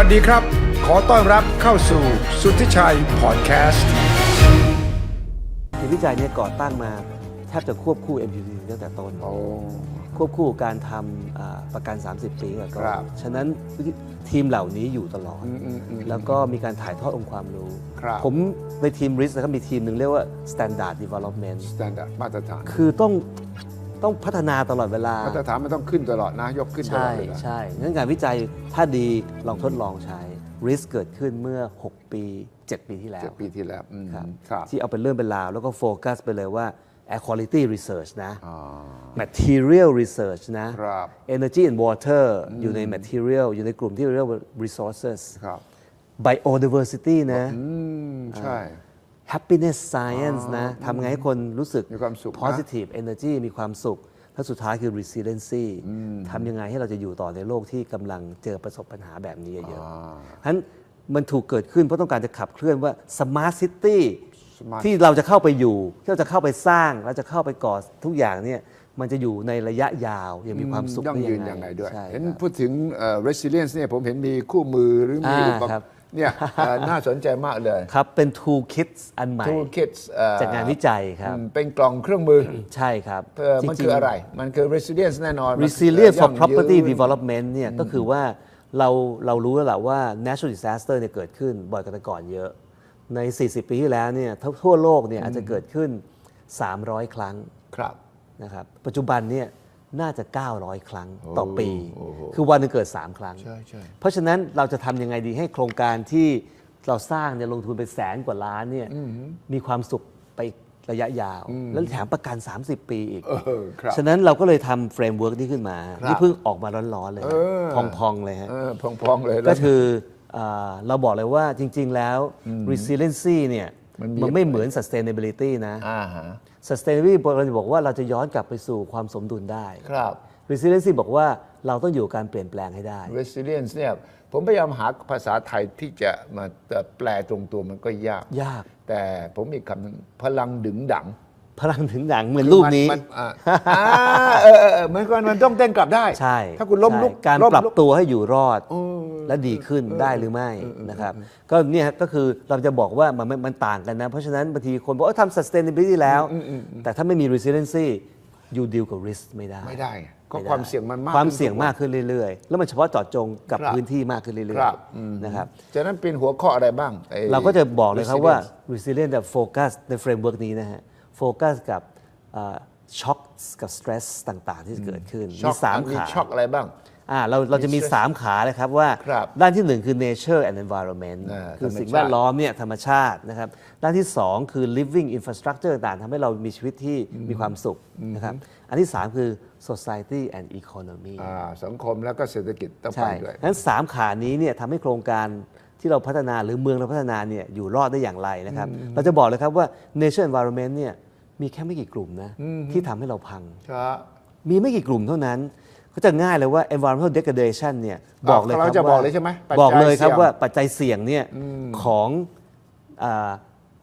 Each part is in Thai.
วัสดีครับ ขอต้อนรับเข้าสู่สุทธิชัยพอดแคสต์ทีมวิจัยเนี่ยก่อตั้งมาแทบจะควบคู่ MUT ตั้งแต่ต้นควบคู่การทำอ่าประกัน 30 ปีกับก็ครับ ฉะนั้นทีมเหล่านี้อยู่ตลอด อืมอืมอืม แล้วก็มีการถ่ายทอดองค์ความรู้ ครับ ผมในทีม RISK นะครับมีทีมหนึ่งเรียกว่า Standard Development สแตนดาร์ดมาตรฐาน คือต้อง ต้องพัฒนาตลอดเวลามาตรฐานมันต้องขึ้นตลอดนะยกขึ้นตลใช่อดเวลาใช่งั้นงานวิจัยถ้าดีลองทดลองใช้ RISK เกิดขึ้นเมื่อ 6 ปี 7 ปีที่แล้วเจ็ดปีที่แล้วอืมครับครับที่เอาเป็นเรื่องเป็นราว แล้วก็โฟกัสไปเลยว่า air quality research นะอ่า material research นะครับ energy and water อยู่ใน material อยู่ในกลุ่มที่เรียกว่า resources ครับ biodiversity นะอืมใช่ happiness science นะทำไงให้คนรู้สึก มีความสุขนะ positive energy มีความสุข และสุดท้ายคือ resiliency ทำยังไงให้เราจะอยู่ต่อในโลกที่กำลังเจอประสบปัญหาแบบนี้เยอะๆอ่าฉะนั้นมันถูกเกิดขึ้นเพราะต้องการจะขับเคลื่อนว่า smart city Smart ที่เราจะเข้าไปอยู่ ที่เราจะเข้าไปสร้างเราจะเข้าไปก่อทุกอย่างเนี่ยมันจะอยู่ในระยะยาวยังมีความสุขยั่งได้ยืนยังไงด้วย ใช่เห็นครับ พูดถึงเอ่อ resilience เนี่ยผมเห็นมีคู่มือหรือมีอ่าอุปกครรับณ์ เนี่ยเอ่อ น่าสนใจมากเลย ครับ เป็น tool kits อันใหม่ tool kits เอ่อจากงานวิจัยครับ อืมเป็นกล่องเครื่องมือใช่ครับเอ่อมันคืออะไร มันคือ resilience แน่นอนมัน resilient for ยั่งยืน property development เนี่ยก็คือว่าเราเรารู้แล้วแหละว่า natural disaster เนี่ยเกิดขึ้นบ่อยกว่าแต่ก่อนเยอะ ใน 40 ปีที่แล้วเนี่ยทั่วทั่วโลกเนี่ยอาจจะเกิดขึ้น 300 ครั้งครับ นะครับ ปัจจุบันเนี่ย น่าจะ 900 ครั้งต่อปีโอ้โหคือวันหนึงเกิด 3 ครั้งใช่ใช่เพราะฉะนั้นเราจะทำยังไงดีให้โครงการที่เราสร้างเนี่ยลงทุนไปแสนกว่าล้านเนี่ยมีความสุขไประยะยาว แล้วแถมประกัน 30 ปีอีกเออครับฉะนั้นเราก็เลยทำเฟรมเวิร์กนี้ขึ้นมาครับที่เพิ่งออกมาร้อนๆเลยเออพองๆเลยฮะเออพองๆเลยแล้วก็คืออ่าเราบอกเลยว่าจริง ๆ แล้ว resiliency เนี่ย มันมี มันไม่เหมือน sustainability นะ อ่าฮะ sustainability เราจะบอกว่าเราจะย้อนกลับไปสู่ความสมดุลได้ ครับ resiliency บอกว่าเราต้องอยู่กับการเปลี่ยนแปลงให้ได้ resilience เนี่ยผมพยายามหาภาษาไทยที่จะมาแปลตรงตัวมันก็ยาก ยาก แต่ผมมีคำหนึงพลังดึงดัง พลังถึงหนังเหมือนรูปนี้ มัอ่าอ่าเออเออเออเหมือนกันมันต้องเต้นกลับได้ใช่ถ้าคุณล้มใช่ลุกการล้มปรับลุก ตัวให้อยู่รอดและดีขึ้นได้หรือไม่นะครับ ก็เนี่ยก็คือเราจะบอกว่ามันมันมันต่างกันนะ เพราะฉะนั้นบางทีคนบอกว่าทำ sustainability แล้ว แต่ถ้าไม่มี resiliency you deal กับ risk ไม่ได้ไม่ได้ไงก็ไได้ความเสี่ยงมันมากความขึ้นเสี่ยงทุกวันมากขึ้นเรื่อยๆ แล้วมันเฉพาะเจาะจงกับครับพื้นที่มากขึ้นเรื่คอยรับอืม ๆนะครับฉะนั้นเป็นหัวข้ออะไรบ้างไอ้ เราก็จะบอกเลยครับว่า resilience resilient แต่โฟกัสในเฟรมเวิร์กนี้นะฮะ โฟกัสกับช็อคกับส t ตรสต่างๆ ที่จะเกิดขึ้นช็มีอกสามมีขาช็อกอะไรบ้างอ่าเราเราจะมี stress 3ขาเลยครับว่าครับด้านที่หนึ่งคือ nature and environment อ่าคือธรรมสิ่งชาติแวดล้อมเนี่ยธรรมชาตินะครับ ด้านที่ 2 คือ living infrastructure ต่างๆทำให้เรามีชีวิตที่มีความสุขนะครับอันที่ 3 คือ society and economy อ่าสังคมแล้วก็เศรษฐกิจต้องไปใช่ด้วยงั้น 3 ขานี้เนี่ยทำให้โครงการที่เราพัฒนาหรือเมืองเราพัฒนาเนี่ยอยู่รอดได้อย่างไรนะครับ เราจะบอกเลยครับว่า nature environment เนี่ย มีแค่ไม่กี่กลุ่มนะที่ทำให้เราพัง ครับมีไม่กี่กลุ่มเท่านั้น ก็จะง่ายเลยว่า environmental degradation เนี่ยบอกเลยครับเราจะว่าบอกเลยใช่ไหมปัจจัยบอกเลยครับเสี่ยงว่าปัจจัยเสี่ยงเนี่ยของอา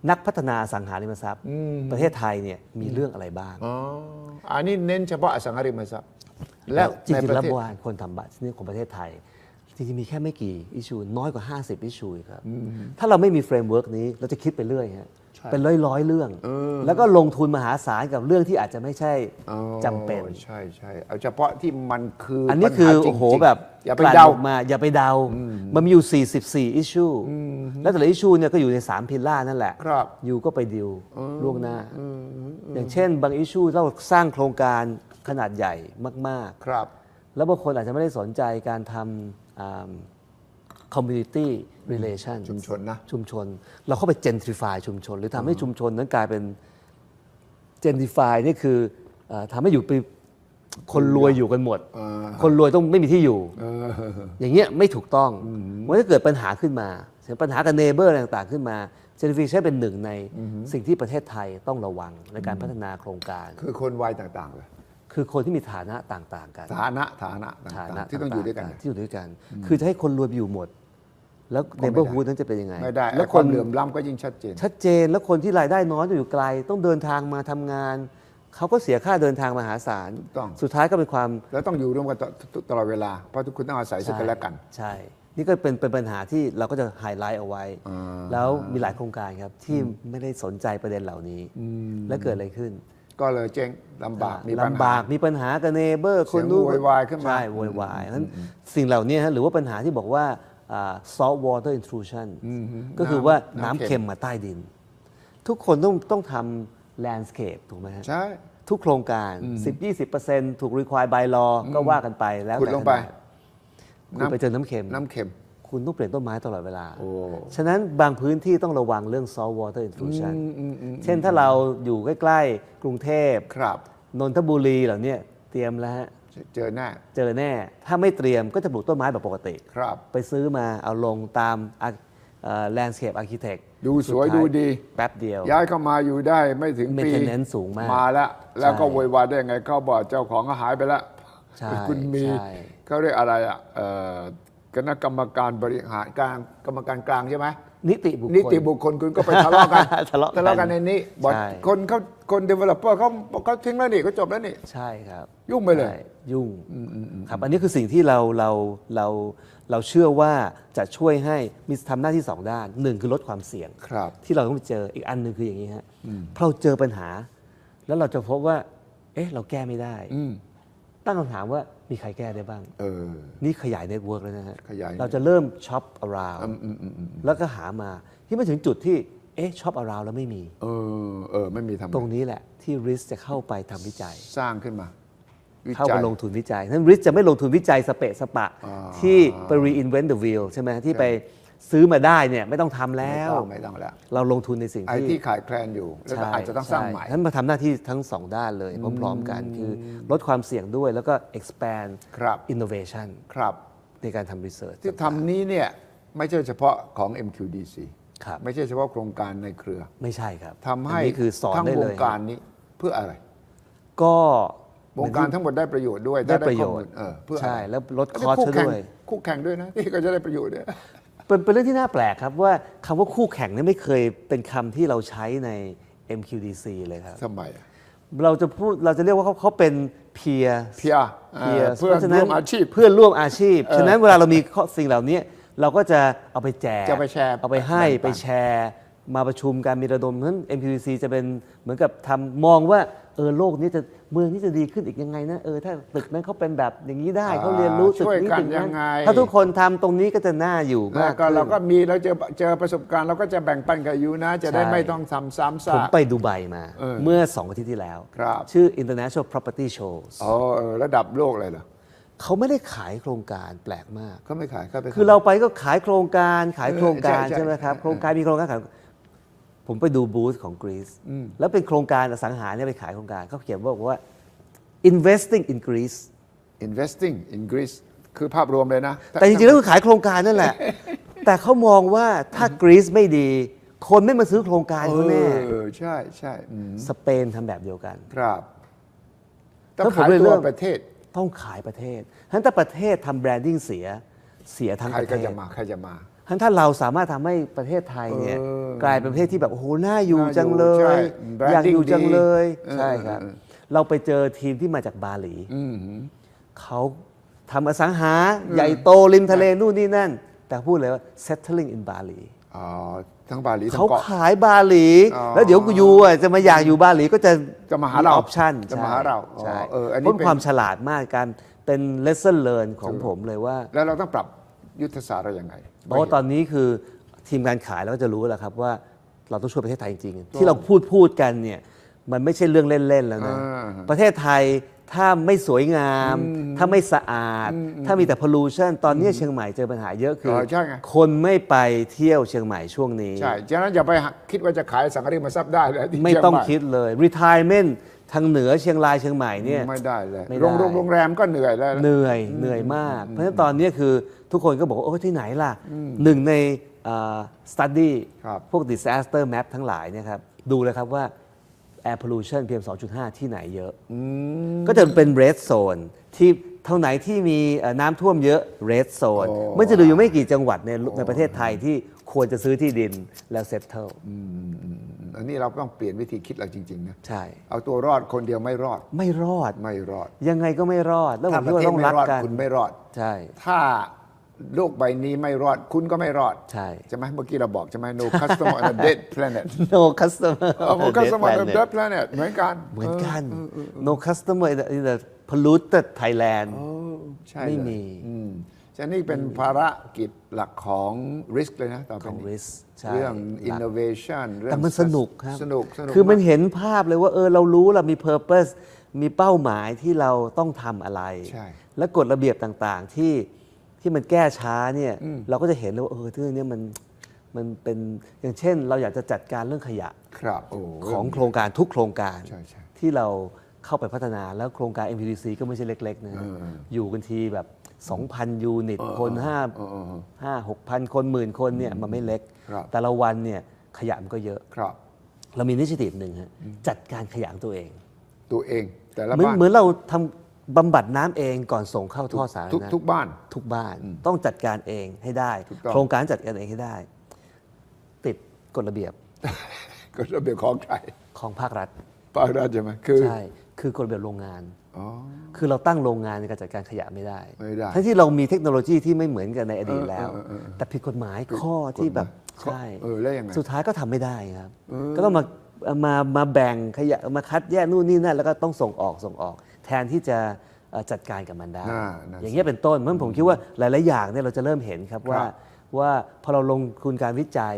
นักพัฒนาอสังหาริมทรัพย์ ประเทศไทยเนี่ยมีเรื่องอะไรบ้าง อ๋ออันนี้เน้นเฉพาะอสังหาริมทรัพย์และจริในงปๆระแล้วเทศเมื่อวานคนทำบัตรนี่ของประเทศไทย จริงๆมีแค่ไม่กี่อิชูน้อยกว่า 50 อิชูครับ ถ้าเราไม่มีเฟรมเวิร์กนี้เราจะคิดไปเรื่อยฮะ เป็นร้อยร้อยๆเรื่อง แล้วก็ลงทุนมหาศาลกับเรื่องที่อาจจะไม่ใช่อ๋อจำเป็นใช่ใช่เอาเฉพาะที่มันคืออัอันนี้คือโอ้โหแบบอย่าไปกลั่นเดาออกมาอย่าไปเดา มันมีอยู่ 44 อิชชูแล้วแต่ละอิชชูเนี่ยก็อยู่ใน 3 พิลล่านั่นแหละครับยูก็ไปดิวล่วงหน้า อย่างเช่น บางอิชชูเราสร้างโครงการขนาดใหญ่มากครับๆแล้วบางคนอาจจะไม่ได้สนใจการทำ community relation ชุมชนนะ ชุมชน เราเข้าไป gentrify ชุมชน หรือทำให้ชุมชนนั้นกลายเป็น gentrify นี่คือเออทำให้อยู่ไปคนรวยอยู่กันหมด คนรวยต้องไม่มีที่อยู่ อย่างเงี้ยไม่ถูกต้องมันจะเกิดปัญหาขึ้นมาเสียปัญหากับเนเบอร์ต่างๆขึ้นมา gentrification เป็นหนึ่งในสิ่งที่ประเทศไทยต้องระวังในการพัฒนาโครงการ คือคนวัยต่างๆเลย คือคนที่มีฐานะต่างๆกันฐานะฐานะต่ฐาางนะๆที่ต้องอยู่ด้วยกัน ที่อยู่ด้วยกัน คือจะให้คนรวยไปอยู่หมด แล้วเนเบอร์ฮูดนั้นจะเป็นยังไง ไม่ได้ แล้แล้ววคคนนเหลื่อมล้ำก็ยิ่งชัดเจน ชัดเจน แล้วคนที่รายได้น้อยจะอยู่ไกล ต้องเดินทางมาทำงาน เขาก็เสียค่าเดินทางมหาศาลต้องสุดท้ายก็เป็นความ แล้วต้องอยู่ร่วมกันตตตลอดเวลา เพราะทุกคนต้องอาศัยซึ่งกันและกัน ใช่ นี่ก็เป็นเป็นปัญหาที่เราก็จะไฮไลท์เอาไว้อ่าแล้วมีหลายโครงการครับที่ไม่ได้สนใจประเด็นเหล่านี้ และเกิดอะไรขึ้น ก็เลยเจ๊งลำบากมีปัญหาลำบากมีปัญหากับเนเบอร์คนนู้นเสียงโวยวายขึ้นมา ใช่โวยวายนั้นสิ่งเหล่านี้ฮะหรือว่าปัญหาที่บอกว่าอ่า salt water intrusion ก็คือว่าน้ำเค็มมาใต้ดิน ทุกคนต้องต้องทำ landscape ถูกไหมฮะ ใช่ ทุกโครงการ 10-20%ถูก require by law ก็ว่ากันไปแล้วขุดแต่ลงไป ขนาดคุณไปเจอน้ำเค็ม น้ำเค็ม คุณต้องเปลี่ยนต้นไม้ตลอดเวลาโอ้ฉะนั้นบางพื้นที่ต้องระวังเรื่อง salt water intrusion เช่นถ้าเราอยู่ใกล้ ๆ กรุงเทพครับนนทบุรีเหล่าเนี้ยเตรียมแล้วฮะเจอหน้าเจอแน่ ถ้าไม่เตรียมก็จะปลูกต้นไม้แบบปกติครับ ไปซื้อมาเอาลงตามแลนด์สเคปอาร์เคเต็กดูสวยดูดี แป๊บเดียว ย้ายเข้ามาอยู่ได้ไม่ถึงปี Maintenance สูงมากมาแล้ว แล้วก็ใช่โวยวายได้ไงเขาบอกเจ้าของก็หายไปแล้วใช่คุณมีใช่เขาเรียกอะไรอะเอ่อ คณะกรรมการบริหารกลางกรรมการกลางใช่ไหมนิติบุคคล นิติบุคคลคุณก็ไปทะเลาะกันทะเลาะกันกันในนี้บอกใช่ คนเขาคน developer เขาเขาทิ้งแล้วนี่เขาจบแล้วนี่ ใช่ครับยุ่งไปเลย ใช่ยุ่งครับอันนี้คือสิ่งที่เราเราเราเราเชื่อว่าจะช่วยให้มีทำหน้าที่สองด้านหนึ่งคือลดความเสี่ยง ครับ ที่เราต้องไปเจออีกอันหนึ่งคืออย่างนี้ฮะพอเราเจอปัญหา แล้วเราจะพบว่า เอ๊ะ เราแก้ไม่ได้ อืม ตั้งคำถามว่ามีใครแก้ได้บ้าง เออ นี่ขยายเน็ตเวิร์กแล้วนะฮะขยาย เราจะเริ่มช็อป around อืมอืมอืมอืมแล้วก็หามาที่มาถึงจุดที่ เอ๊ะช็อป around แล้วไม่มี เออ เออ ไม่มีทำไงตรงนี้แหละที่ risk จะเข้าไปทำวิจัย สร้างขึ้นมาวิเข้าจัไปยลงทุนวิจัยนั้น risk จะไม่ลงทุนวิจัยสเปะสปะอ่าที่ไป reinvent the wheel ใช่ไหมที่ไป ซื้อมาได้เนี่ยไม่ต้องทำแล้ไม่วต้องไม่ต้องแล้ว เราลงทุนในสิ่งไอ้ที่ที่ขาดแคลนอยู่ แล้วก็อาจจะต้องสร้างใหม่นั้นมาทำหน้าที่ทั้งสองด้านเลยพร้อมๆกันคือลดความเสี่ยงด้วยแล้วก็ expand ครับ innovation ครับ ในการทำ research ที่ทำนี้เนี่ยไม่ใช่เฉพาะของ MQDC ครับ ไม่ใช่เฉพาะโครงการในเครือไม่ใช่ครับทำให้นนี้คือสอนทั้งได้วเลงยการนี้เพื่ออะไร ก็ วงการทั้งหมดได้ประโยชน์ด้วยได้ถ้าประโยข้อชมูลน์เออเพื่ออะไรใช่แล้วลดแล้วคอสคู่แข่งด้วย คู่แข่งด้วยนะที่ก็จะได้ประโยชน์เนี่ย เป็นเป็นเรื่องที่น่าแปลกครับว่าคำว่าคู่แข่งเนี่ยไม่เคยเป็นคำที่เราใช้ใน MQDC เลยครับ ทำไมอะเราจะพูดเราจะเรียกว่าเขาเขาเป็น peer เพียร์ peer เพื่อนร่วมอาชีพ เพื่อนร่วมอาชีพ ฉะนั้นเวลาเรามีข้อสิ่งเหล่านี้ เราก็จะเอาไปแจกจะไปแชร์เอาไปให้แบ่งปัน ไปแชร์ มาประชุมการมีระดมเพราะฉะนั้น MPCC จะเป็นเหมือนกับทำมองว่าเออโลกนี้จะเมืองนี้จะดีขึ้นอีกยังไงนะเออถ้าตึกนั้นเขาเป็นแบบอย่างนี้ได้เขาเรียนรู้ตึกช่วยนี้กันตึกยันั้นงไงถ้าทุกคนทำตรงนี้ก็จะน่าอยู่แล้มาวกก็ขึ้นเราก็มีเราเจอเจอประสบการณ์เราก็จะแบ่งปันกับยูนะ จะได้ใช่ไม่ต้องทำซ้ำผมซากไปดูไบมาเออเมื่อสองอาทิตย์ที่แล้วครับชื่อ International Property Shows อ๋อเออระดับโลกเลยเหรอเขาไม่ได้ขายโครงการแปลกมากเขาไม่ขายเขาไปคือเราไปก็ขายโครงการขายโครงการเออใช่ใช่ใช่ไหมครับโครงการมีโครงการขาย ผมไปดูบูธของกรีซอืมแล้วเป็นโครงการอสังหาเนี่ยไปขายโครงการเขาเขียนบอกว่า investing in Greece investing in Greece คือภาพรวมเลยนะ แต่จริงๆแล้วคือขายโครงการนั่นแหละ แต่เขามองว่าถ้ากรีซไม่ดี คนไม่มาซื้อโครงการเขาแน่เออใช่ใช่อืมสเปนทำแบบเดียวกัน ครับต้องแล้วผมขายเลยตัเริ่วมประเทศ ต้องขายประเทศฉะนั้นถ้าประเทศทำแบรนดิ้งเสียเสียทั้งใครประก็เทศจะมาใครจะมา ฉะนั้นถ้าเราสามารถทำให้ประเทศไทยเนี่ยเออกลายเป็นประเทศที่แบบโอ้โหน่าอยู่น่าอยู่จังเลใช่ย branding อยากอยู่จังเลยดีใช่ครับเออเออเราไปเจอทีมที่มาจากบาหลีอืมเขาทำอสังหาใหญ่โตริมทะเลนู่นนี่นั่น แต่พูดเลยว่า settling in Bali อ๋อทั้งบาหลีทั้เขางเกาะขายบาหลีอ๋อแล้วเดี๋ยวกูยูอะจะมาอยากอยู่บาหลีก็จะจะมาหาเราออปชั่นจะมาหาเราอ๋อใช่เอออันนี้พ้นเป็นความฉลาดมากการเป็น lesson learn ของผมเลยว่า แล้วเราต้องปรับ ยุทธศาสตร์เราอย่างไงเพราะว่าตอนนี้คือทีมการขายเราก็จะรู้แล้วครับว่าเราต้องช่วยประเทศไทยจริงๆที่เราพูดพูดกันเนี่ยมันไม่ใช่เรื่องเล่นๆแล้วนะอ่าประเทศไทยถ้าไม่สวยงาม ถ้าไม่สะอาด ถ้ามีแต่ pollution ตอนนี้เชียงใหม่เจอปัญหาเยอะคือเออใช่ไงคนไม่ไปเที่ยวเชียงใหม่ช่วงนี้ ใช่ฉะนั้นอย่าไปคิดว่าจะขายสังกัดมาทรัพย์ได้เลยที่ไม่เชียต้องใหคิดเลย retirement ทางเหนือเชียงรายเชียงใหม่เนี่ยไม่ได้เลยไม่ได้โรงโรงโรงแรมก็เหนื่อยแล้วเหนื่อยเหนื่อยมาก เพราะฉะนั้นตอนนี้คือทุกคนก็บอกว่าโอ้ที่ไหนล่ะหนึ่งในอ่า study ครับพวก disaster map ทั้งหลายเนี่ยครับดูเลยครับว่า air pollution PM 2.5 ที่ไหนเยอะ ก็จะเป็น red zone ที่เท่าไหนที่มีเอ่อน้ำท่วมเยอะ red zone โอ้มันจะดูอยู่ไม่กี่จังหวัดในในประเทศไทยที่ควรจะซื้อที่ดินแล้ว settle อันนี้เราต้องเปลี่ยนวิธีคิดเราจริงๆนะใช่ เอาตัวรอดคนเดียวไม่รอด ไม่รอด ไม่รอด ยังไงก็ไม่รอด แล้วผถ้ามปคิดระว่าเทศต้องไม่รักรอดกันคุณไม่รอด ใช่ ถ้าโลกใบนี้ไม่รอดคุณก็ไม่รอดใช่ ใช่ไหมเมื่อกี้เราบอกใช่ไหม no customer on a dead planet no customer เออ no on the customer on a planet dead planet เหมือนกันเหมือนกัน no customer in the, in the polluted Thailand เออใช่ไม่เลยมี อืม ฉะนั้นนี่เป็นภารกิจหลักของ risk เลยนะต่อไปของ นี้ risk ใช่เรื่อง หลัก innovation เรื่อง แต่มันสนุกครับ สนุกสนุกคือมันากเห็นภาพเลยว่าเออเรารู้เรามี purpose มีเป้าหมายที่เราต้องทำอะไร ใช่ และกฎระเบียบต่างๆที่ที่มันแก้ช้าเนี่ยเราก็จะเห็นเลยว่าเออเรื่องเนี้ยมันมันเป็นอย่างเช่น เราอยากจะจัดการเรื่องขยะครับโอ้ของโครงการทุกโครงการใช่ใช่ที่เราเข้าไปพัฒนาแล้วโครงการ MPDC ก็ไม่ใช่เล็กๆนะอยู่กันทีแบบ 2,000 ยูนิต คน5 5 6,000 คนหมื่นคนเนี่ยมันไม่เล็กครับแต่ละวันเนี่ยขยะมันก็เยอะครับเรามีนิชทีฟหนึ่งฮะจัดการขยะของตัวเอง ตัวเอง แต่ละเหมือนบ้านเหมือนเราทำบำบัดน้ำเองก่อนส่งเข้าท่อสาธารทุกณะทุกบ้าน ทุกบ้านต้องจัดการเองให้ได้ถูกต้องโครงการจัดการเองให้ได้ ติดกฎระเบียบก็ระเบียบของใครของภาครัฐภาครัฐใช่ไหมคือใช่ คือกฎระเบียบโรงงาน อ๋อ คือเราตั้งโรงงานในการจัดการขยะไม่ได้ ไม่ได้ทั้งที่เรามีเทคโนโลยีที่ไม่เหมือนกันในอดีตแล้ว เออเออเออแต่ผิดกฎหมายข้อที่แบบข้อใช่เออแล้วยังไง สุดท้ายก็ทำไม่ได้ครับ ก็ต้องมามามาแบ่งขยะมาคัดแยกนู่นนี่นั่นแล้วก็ต้องส่งออกส่งออก แทนที่จะเอ่อจัดการกับมันได้ น่าน่าอย่างเงี้ยเป็นต้นเพราะฉะนั้นผมคิดว่าหลาย ๆ อย่างเนี่ยเราจะเริ่มเห็นครับว่า ครับ ว่าพอเราลงทุนการวิจัย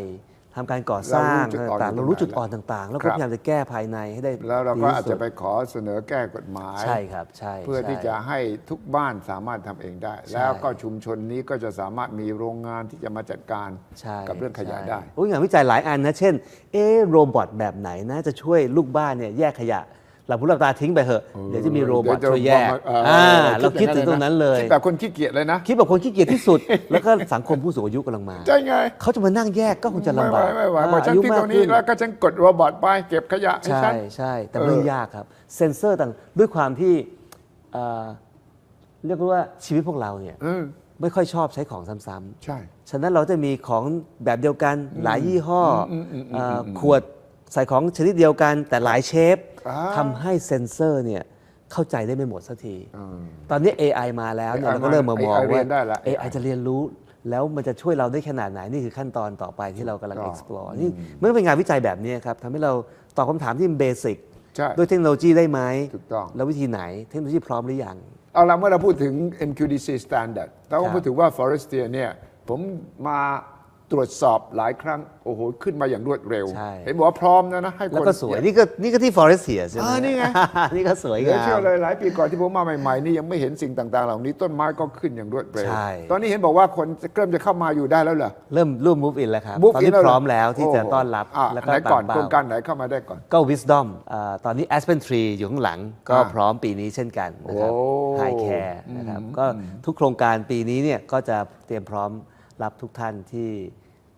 ทำการก่อสร้างเรารู้จุดอ่อนต่างๆอยู่เรารู้จุดอ่อนต่าง ๆ แล้วก็ครับพยายามจะแก้ภายในให้ได้แล้วเราก็ดีที่อาจสุจะดไปขอเสนอแก้กฎหมายใช่ครับใช่เพื่อที่ใช่จะให้ทุกบ้านสามารถทำเองได้ แล้วก็ชุมชนนี้ก็จะสามารถมีโรงงานที่จะมาจัดการใช่กับเรื่องขยะใช่ได้โอ้ยงานวิจัยหลายอันนะเช่นเอะโรบอทแบบไหนนะจะช่วยลูกบ้านเนี่ยแยกขยะ หลับหูหลับตาทิ้งไปเหอะ เดี๋ยวจะมีโรบอทเดี๋ยวจะช่วยแยกเอ่ออ่าอเราคิดถึงตรงนั้นเลยคิดแบบคนขี้เกียจเลยนะ คิดแบบคนขี้เกียจที่สุด แล้วก็สังคมผู้สูงอายุกำลังมา ใช่ไง เขาจะมานั่งแยกก็คงจะลำบากไม่ไหวไม่ไหวอ่าพอฉันอายุทิ้งมาตกรงนี้ขึ้นแล้วก็ฉันกดโรบอทไปเก็บขยะให้ใช่ฉันใช่ แต่เออเรื่องยากครับ เซนเซอร์ต่างด้วยความที่เอ่อเรียกว่าชีวิตพวกเราเนี่ยเออไม่ค่อยชอบใช้ของซ้ำๆใช่ ฉะนั้นเราจะมีของแบบเดียวกันหลายยี่ห้ออเอ่ออขวด ใส่ของชนิดเดียวกันแต่หลายเชฟอ่าทำให้เซนเซอร์เนี่ยเข้าใจได้ไม่หมดสักทีเออตอนนี้ AI มาแล้วเนี่ย AI เราก็เริ่มมามอง AI เรีว่ายนได้ละ AI จะเรียนรู้ แล้วมันจะช่วยเราได้ขนาดไหน นี่คือขั้นตอนต่อไปที่เรากำลังถูกต้อง explore นี่มันก็เป็นงานวิจัยแบบนี้ครับทำให้เราตอบคำถามที่เบสิกใช่ด้วยเทคโนโลยีได้ไหมถูกต้อง แล้ววิธีไหนเทคโนโลยีพร้อมหรือยัง เอาละเมื่อเราพูดถึง MQDC standard เราคก็รับพูดถึงว่า Forestier เนี่ย ผมมา ตรวจสอบหลายครั้ง โอ้โห ขึ้นมาอย่างรวดเร็ว ใช่ เห็นบอกว่าพร้อมนะนะให้คนแล้วก็สวย นี่ก็นี่ก็ที่ Forestier ใช่ไหมอ่านี่ไง นี่ก็สวยเหลืองาเชื่อม เลยหลายปีก่อนที่ผมมาใหม่ๆนี่ยังไม่เห็นสิ่งต่างๆ เหล่านี้ต้นไม้ก็ขึ้นอย่างรวดเร็ว ใช่ ตอนนี้เห็นบอกว่าคนเริ่มจะเข้ามาอยู่ได้แล้วเหรอเริ่มร่วม move in แล้วครับ Move ตอน in นี้แล้วเหพร้อมแล้วที่จะโโหต้อนรับอะแล้วก็ไหนก่อนตามโครงเป้าการไหนเข้ามาได้ก่อน ก็ wisdom อ่าตอนนี้ aspen tree อยู่ข้างหลังก็อ่าพร้อมปีนี้เช่นกันนะครับ โอ้ high care นะครับก็ทุกโครงการปีนี้เนี่ยก็จะเตรียมพร้อม รับทุกท่านที่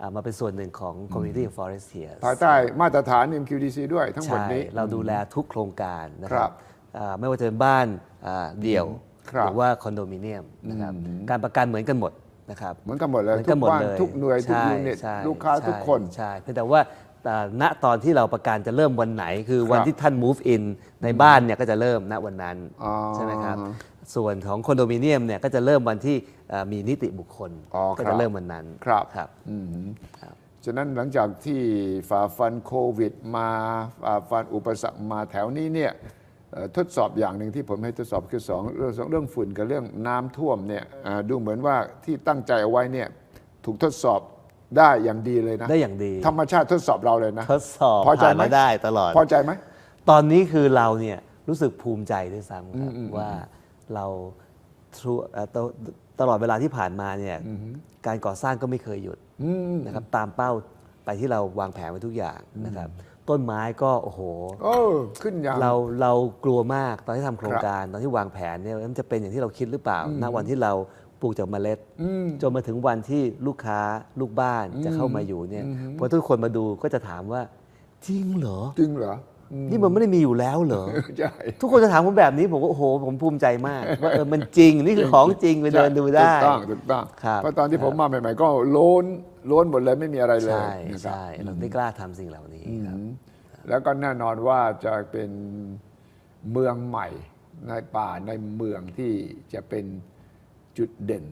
อ่ามาเป็นส่วนหนึ่งของ community of forestiers ภายใต้มาตรฐาน MQDC ด้วยทั้งหมดใช่นี้ เราดูแลทุกโครงการนะคครัรับบอ่าไม่ว่าจะเป็นบ้านอ่าเดี่ยวครับหรือว่าคอนโดมิเนียมนะครับการประกันเหมือนกันหมดนะครับเหมือนกันหมดเลยเหมือนทุกันกหมดบ้านเลยทุกหน่วยทุกใช่ยูนิตใช่ลูกค้าใช่ทุกคนใช่เพียงแต่ว่าอ่าณตอนที่เราประกันจะเริ่มวันไหน คือวันครับที่ท่าน move in ในบ้านเนี่ยก็จะเริ่มณวันนั้นอ๋อใช่ไหมครับ ส่วนของคอนโดมิเนียมเนี่ยก็จะเริ่มวันที่อ่ามีนิติบุคคลอ๋อก็ครัจะบเริ่มวันนั้นครับครับอืมฉะนั้นหลังจากที่ฝ่าฟันโควิด มาฝ่าฟันอุปสรรคมาแถวนี้เนี่ยเอ่อทดสอบอย่างหนึ่งที่ผมให้ทดสอบคือสองเรื่องสองเรื่องฝุ่นกับเรื่องน้ำท่วมเนี่ยอ่าดูเหมือนว่าที่ตั้งใจเอาไว้เนี่ยถูกทดสอบได้อย่างดีเลยนะได้อย่างดี ธรรมชาติทดสอบเราเลยนะทดสอบพอใจผ่านไหมมาได้ตลอดพอใจไหมตอนนี้คือเราเนี่ยรู้สึกภูมิใจด้วยซ้ำครับว่า เรา through เอ่อตตลอดเวลาที่ผ่านมาเนี่ยการก่อสร้างก็ไม่เคยหยุดนะครับตามเป้าไปที่เราวางแผนไว้ทุกอย่างนะครับ ต้นไม้ก็โอ้โหโอ้ขึ้นอย่างเราเรากลัวมากตอนที่ทำโครงการตอนที่วางแผนเนี่ยมันจะเป็นอย่างที่เราคิดหรือเปล่าณวันที่เราปลูกจากเมล็ดจนมาถึงวันที่ลูกค้าลูกบ้านจะเข้ามาอยู่เนี่ยพอทุกคนมาดูก็จะถามว่าจริงเหรอจริงเหรอ นี่มันไม่ได้มีอยู่แล้วเหรอใช่ทุกคนจะถามผมแบบนี้ผมก็โอ้โห ผมภูมิใจมากว่าเออมันจริงนี่คือของจริงไปเดินดูได้ถูกต้องถูกต้องครับเพราะตอนที่ผมมาใหม่ๆก็โล้นโล้นหมดเลยไม่มีอะไรเลยใช่นะครับใช่เราไม่กล้าทำสิ่งเหล่านี้ครับแล้วก็แน่นอนว่าจะเป็นเมืองใหม่ในป่าในเมืองที่จะเป็นจุดเด่น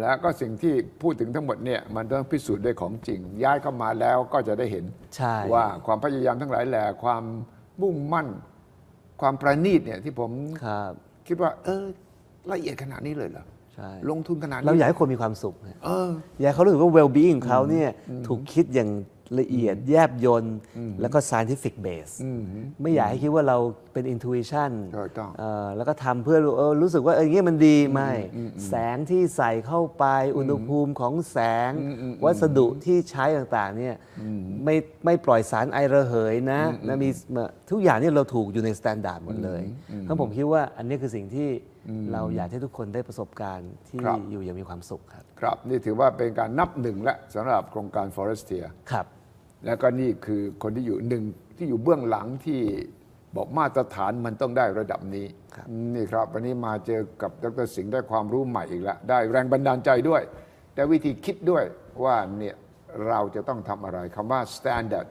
แล้วก็สิ่งที่พูดถึงทั้งหมดเนี่ยมันต้องพิสูจน์ด้วยของจริง ย้ายเข้ามาแล้วก็จะได้เห็นใช่ ว่าความพยายามทั้งหลายแหล่ความมุ่งมั่น ความประณีตเนี่ยที่ผมครับ คิดว่า เออละเอียดขนาดนี้เลยเหรอใช่ ลงทุนขนาดนี้เราอยากให้คนมีความสุขนะเออ อยากให้เขารู้สึกว่า well being ของเขาเนี่ยถูกคิดอย่าง ละเอียดแยบยนต์แล้วก็ scientific base ไม่อยากให้คิดว่าเราเป็น intuition ถูกต้องเอ่อแล้วก็ทำเพื่อเออรู้สึกว่าเอออย่างเงี้ยมันดีไม่ แสงที่ใส่เข้าไปอุณหภูมิของแสง วัสดุที่ใช้ต่างๆเนี่ยไม่ไม่ปล่อยสารไอระเหยนะนะมีทุกอย่างเนี่ยเราถูกอยู่ใน s t ต n d า r d หมดเลยเพราะผมคิดว่าอันนี้คือสิ่งที่เราอยากให้ทุกคนได้ประสบการณ์ที่ครับอยู่อย่างมีความสุขครับ ครับ นี่ถือว่าเป็นการนับหนึ่งและสำหรับโครงการ Forestier ครับ แล้วก็นี่คือคนที่อยู่หนึ่งที่อยู่เบื้องหลังที่บอกมาตรฐานมันต้องได้ระดับนี้ครับนี่ครับ วันนี้มาเจอกับดรสิงห์ได้ความรู้ใหม่อีกแล้วได้แรงบันดาลใจด้วย ได้วิธีคิดด้วยว่าเนี่ยเราจะต้องทำอะไรคำว่า standard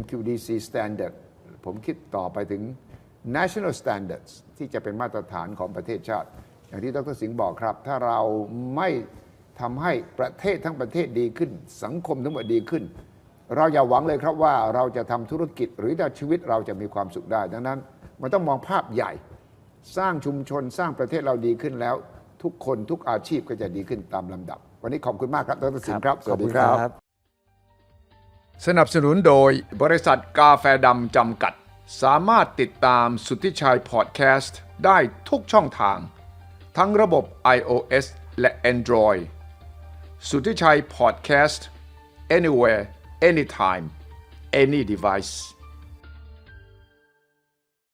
MQDC standard ผมคิดต่อไปถึง national standards ที่จะเป็นมาตรฐานของประเทศชาติ อย่างที่ดรสิงห์บอกครับ ถ้าเราไม่ทำให้ประเทศทั้งประเทศดีขึ้น สังคมทั้งหมดดีขึ้น เราอย่าหวังเลยครับว่าเราจะทำธุรกิจหรือว่าชีวิตเราจะมีความสุขได้ ดังนั้น มันต้องมองภาพใหญ่ สร้างชุมชนสร้างประเทศเราดีขึ้นแล้ว ทุกคนทุกอาชีพก็จะดีขึ้นตามลำดับ วันนี้ขอบคุณมากครับดรสิงห์ครับสวัสดีครับ สนับสนุนโดยบริษัทกาแฟดำจำกัด สามารถติดตามสุทธิชัยพอดแคสต์ได้ทุกช่องทาง ทั้งระบบ iOS และ Android สุทธิชัยพอดแคสต์ anywhere anytime any device